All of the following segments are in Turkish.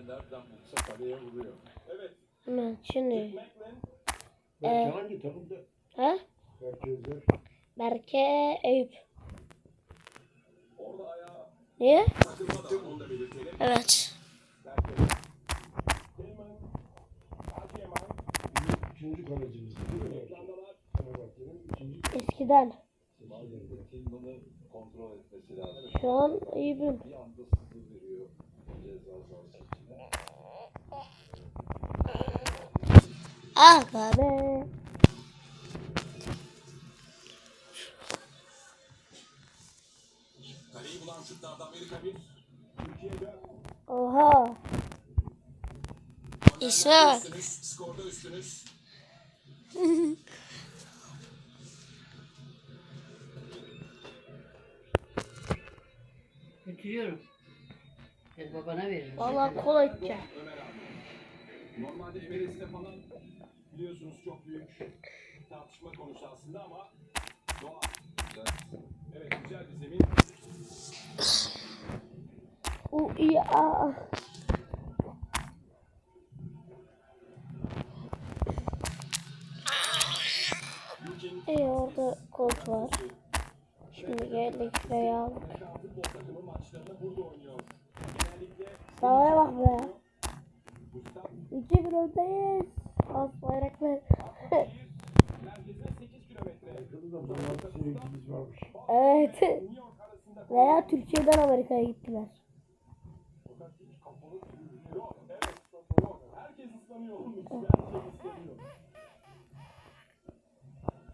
nereden bulsa kaleye vuruyor. Evet. Şimdi. McLaren Berke Ee, hangi takımda? Ha? Berke Özer. Berke Eyüp. orada ayağı Niye? takılmadı onu da belirtelim. Evet. Eskiden. Teğmen'i kontrol etmesi lazım. Şu an Eyüp'üm. Bir Aga be. Kaleyi bulan şutlarda Amerika 1, Türkiye 4. Oha. Üstünüz, skorda üstünüz. Götürüyorum. Ben babana veririm. Valla kola içeceğim. Normalde Everest'te falan biliyorsunuz çok büyük tartışma konusu aslında ama doğa. Evet güzel bir zemin. U i a. Ülkenin E orada kolt var. Şimdi geldik şuraya aldık. Sahaya bak be. 2 bir öndeyiz. Az bayraklar. merkezine 8 kilometre. Yakında da bunlar sevgilimiz varmış. evet. Veya Türkiye'den Amerika'ya gittiler.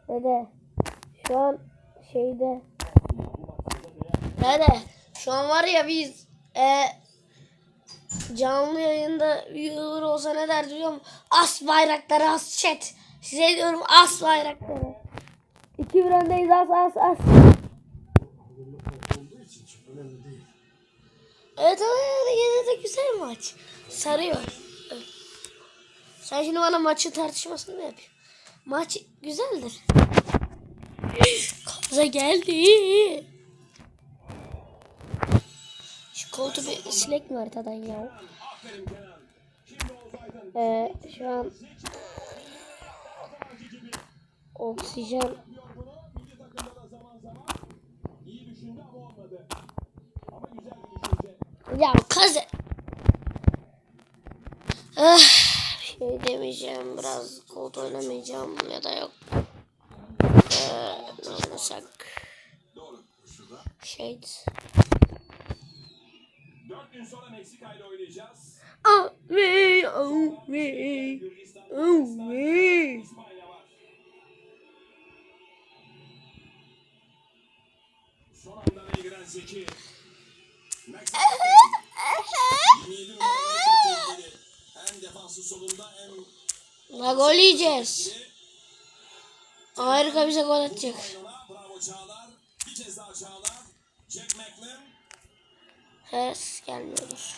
Dede. Şu an şeyde. Dede. Şu an var ya biz e, canlı yayında viewer olsa ne der biliyor musun? As bayrakları as chat. Size diyorum as bayrakları. 2 bir öndeyiz as as as. Evet ama yine de güzel maç. Sarıyor. Sen şimdi bana maçı tartışmasını mı yapıyorsun? Maç güzeldir. Kaza geldi. Koltuğu bir silek mi haritadan ya? Ee, şu an oksijen ya kaze ah, şey demeyeceğim biraz kod oynamayacağım ya da yok ee, oynasak şey 4 gün sonra Meksika ile oynayacağız. Abi. İspanya var. Son anlara giren Zeki. Meksika. 27 numaralı çok tehlikeli. Hem defansı solunda hem La gol yiyeceğiz. Amerika bize gol atacak. Bravo Çağlar. Bir kez daha Çağlar. McLean. Ses gelmiyordur.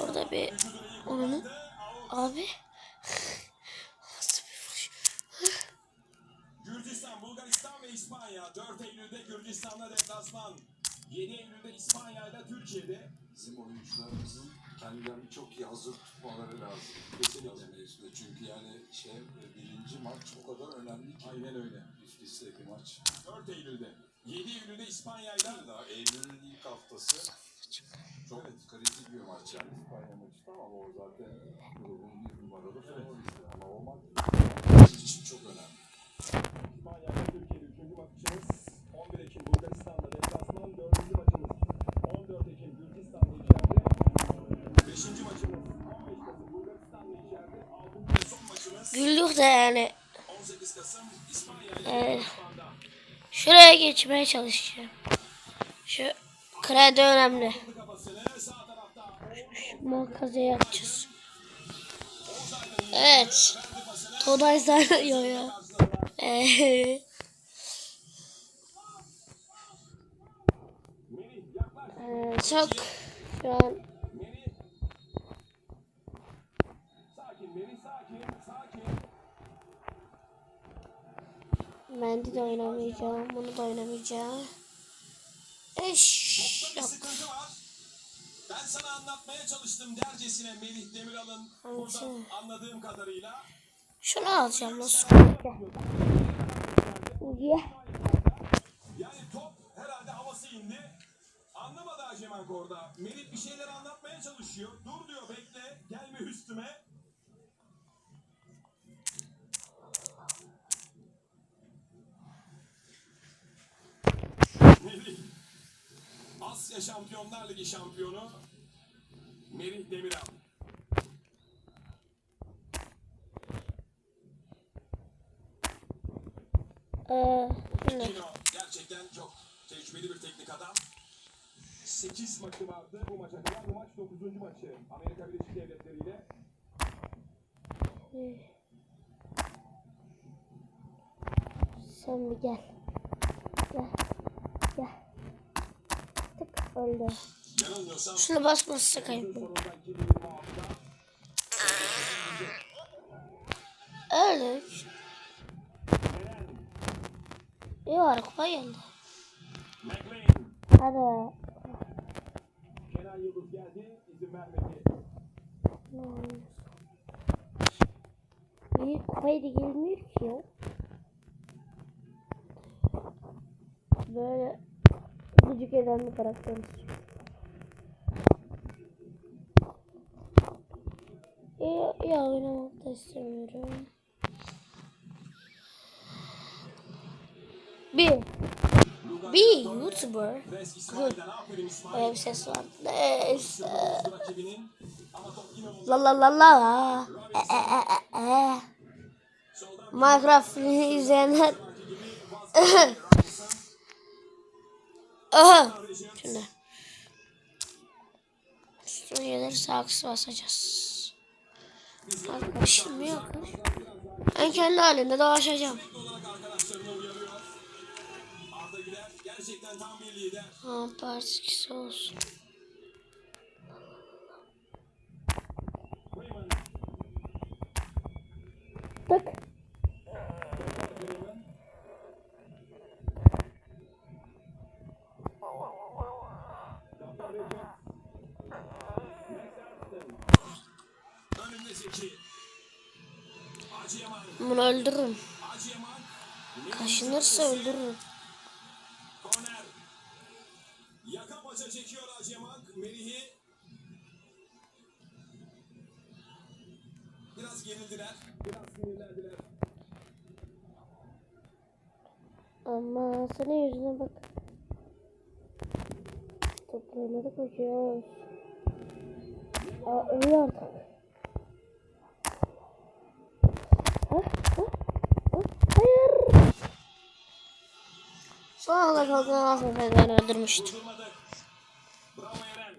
Orada bir vücudunu iyi onu kullandı. Out. abi nasıl bir vuruş? Gürcistan, Bulgaristan ve İspanya. 4 Eylül'de Gürcistan'da deplasman. 7 Eylül'de İspanya ile Türkiye'de. Bizim oyuncularımızın kendilerini çok iyi hazır tutmaları lazım. Kesinlikle mevzuda. Çünkü yani şey birinci maç o kadar önemli ki. Aynen öyle. Üst bir maç. 4 Eylül'de. 7 Eylül'de İspanya ile Daha Eylül'ün ilk haftası çok kritik bir maç yani. İspanya maçı tamam o zaten grubun bir numaralı favoristi ama o maç bizim için çok önemli. İspanya ile Türkiye'de 3. maçımız. 11 Ekim Bulgaristan'da deplasman. 4. maçımız. 14 Ekim Gürcistan'da içeride. 5. maçımız. 15 Kasım Bulgaristan'da içeride. 6. ve son maçımız. Güldük de yani 18 Kasım İspanya ile Ee, şuraya geçmeye çalışacağım. Şu kredi önemli. Makazaya yapacağız. Evet. Today sarıyor ya. Yaklaş. ee, çok şu an. Mendi de oynamayacağım. Bunu da oynamayacağım. Eş yok. Ben sana anlatmaya çalıştım dercesine Melih Demiral'ın burada anladığım kadarıyla. Şunu alacağım nasıl? Yani top herhalde havası indi. Anlamadı Hacemank orada. Melih bir şeyler anlatmaya çalışıyor. Dur diyor bekle. Gelme üstüme. Melih. Asya Şampiyonlar Ligi şampiyonu. Melih Demiral. Ee, şimdi. Kino gerçekten çok tecrübeli bir teknik adam. 8 maçı vardı bu maça kadar. Bu maç 9. maçı Amerika Birleşik Devletleri ile. Sen bir. Gel. Gel. Tık öldü. Şunu sonunda 2026'da Öldük. İyi var kupa geldi. Hadi. Kenan Yıldız geldi, izin vermedi. Da gelmiyor ki ya. Böyle gıcık eden bir karakteriz. Ya, ya oynamak da istemiyorum. Bir. Bir YouTuber. İsmail. Öyle bir ses var. Neyse. La la la la. E, e, e, e, Minecraft izleyenler. Aha. Şimdi. Üstüne gelirse aks basacağız. Bak şimdi yok. Ben kendi halinde dolaşacağım. olarak arkadaşlarını uyarıyor. Arda öldürürüm. Kaşınırsa öldürürüm. Biraz gerildiler. Biraz sinirlendiler. Ama senin yüzüne bak. Toplarına da koşuyoruz. Aa ölüyor artık. Son anda kalkan affederden öldürmüştüm. Durdurmadık. Bravo Eren.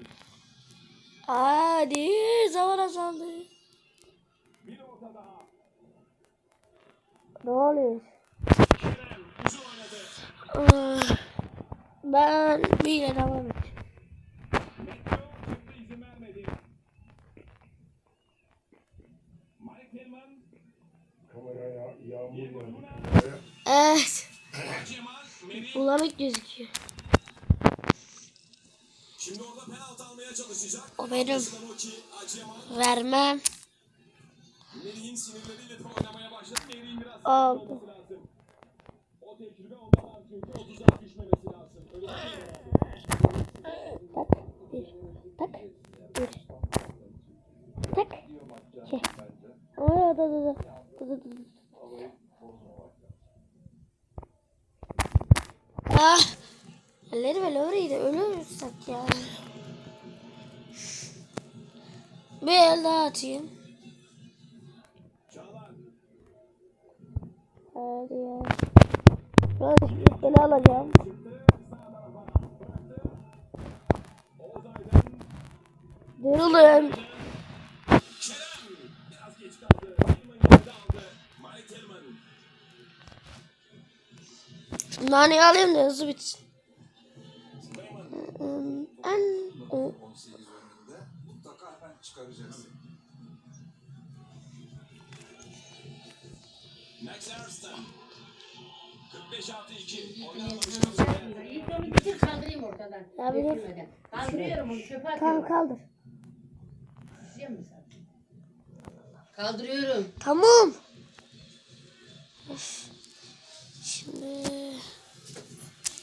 Hadi zaman azaldı. Bir orta daha. Ne oluyor? Ah, Ben bir devam Tillman. Kameraya yağmur yağıyor. Bulanık gözüküyor. Şimdi orada penaltı almaya çalışacak. O benim. Vermem. Sinirleriyle oynamaya başladı. Biraz lazım. O tecrübe ondan çünkü 30'a düşmemesi lazım. Öyle. Atayım. Hadi ya. Ben üstüne alacağım. Şu naneyi alayım da hızlı bitsin. Max Ersten. 5 artı 2. İlk onu bitir kaldırayım ortadan. Ya bir dur. Dökülmeden. Kaldırıyorum onu çöpe Tamam atıyorum. kaldır. İstiyor musun sen? Kaldırıyorum. Tamam. Öf. Şimdi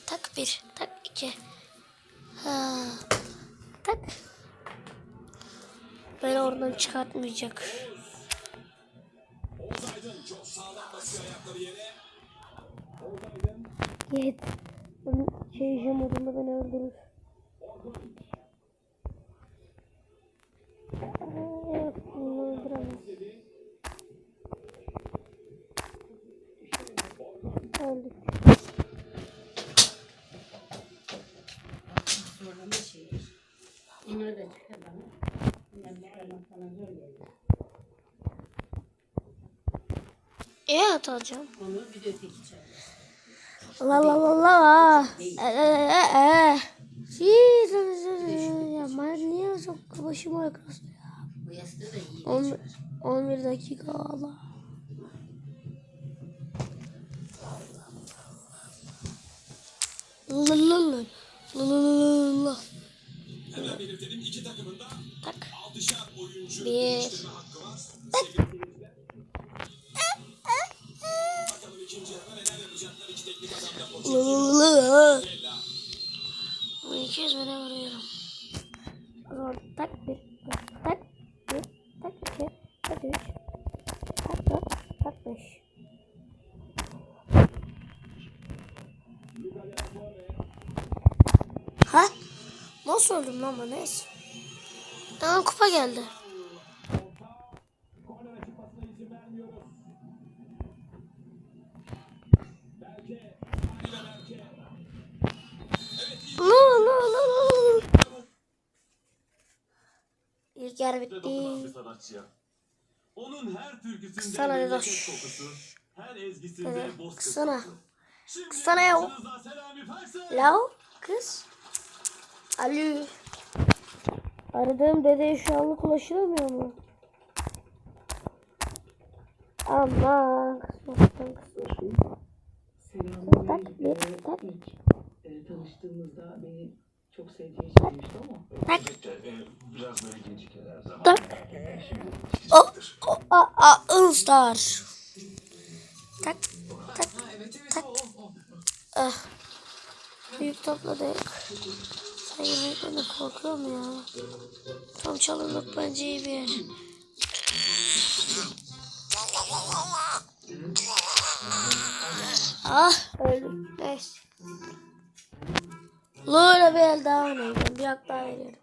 tak bir, tak iki. Ha. Tak. Beni oradan çıkartmayacak. Aydın. Git. Onun şey beni öldürür. Yok, bunu öldüremez. Öldük. Zorlama şeyi. Bunları da çıkar bana. Ben çıkarmam sana İyi atacağım. Onu bir de öteki çağır. La la la la. E e e e. Ben niye çok başım arkası ya? Bu yastığı da iyi. On- 11 dakika valla. La la la. La la la la. Hemen belirtelim iki takımın da Tak. 6'şar oyuncu Bir. değiştirme adam da La la la. Bella. Bu 200 bine vuruyorum. O zaman tak bir, tak bir, tak iki, tak. Ha? Nasıl öldüm lan ben neyse. Aa kupa geldi. Yer bitti. Onun her türküsünde Kısana memleket kokusu, her ezgisinde Evet, bozkır kısana. Kısana ya. La kız. Alo. Aradığım dedeye şu anlık ulaşılamıyor mu? Aman. kısmaktan kısmak. Tak bir tak. e, tanıştığımızda beni çok sevdiğini söylemişti ama Biraz böyle gecikir her zaman. Tak. O, o, a, a, All-Star. Tak, tak, tak. Ah. Büyük topladık. Sen yemekten de korkuyorum ya. Tam çalındık bence iyi bir yer. Ah öldüm. Neyse. Lola bir el daha oynayacağım. Bir hak daha veriyorum.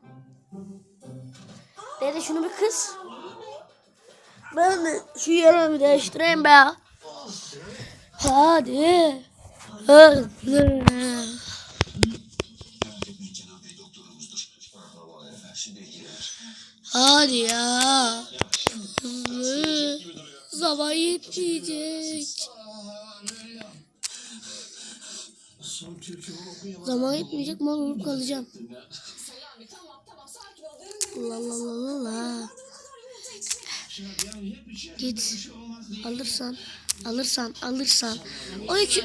Dede şunu bir kız. Ben de şu yerimi değiştireyim be. Hadi. Hadi. Hadi ya. Zaman yetmeyecek. Zaman yetmeyecek mal olup kalacağım. La la la la la. Git. Alırsan, alırsan, alırsan. O iki...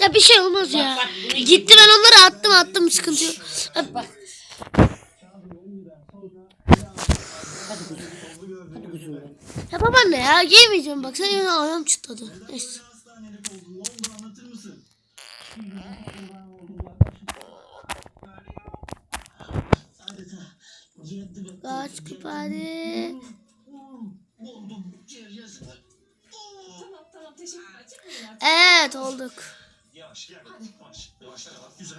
Ya bir şey olmaz ya. Gitti ben onları attım attım sıkıntı yok. Ya, ya babaanne ya giyemeyeceğim bak sen ayağım çıtladı. Neyse. Kaç küpade. Evet olduk. Yavaş gel. Yavaş. Yavaşlara bak. Güzel.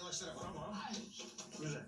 Yavaşlara bak. Tamam. Güzel.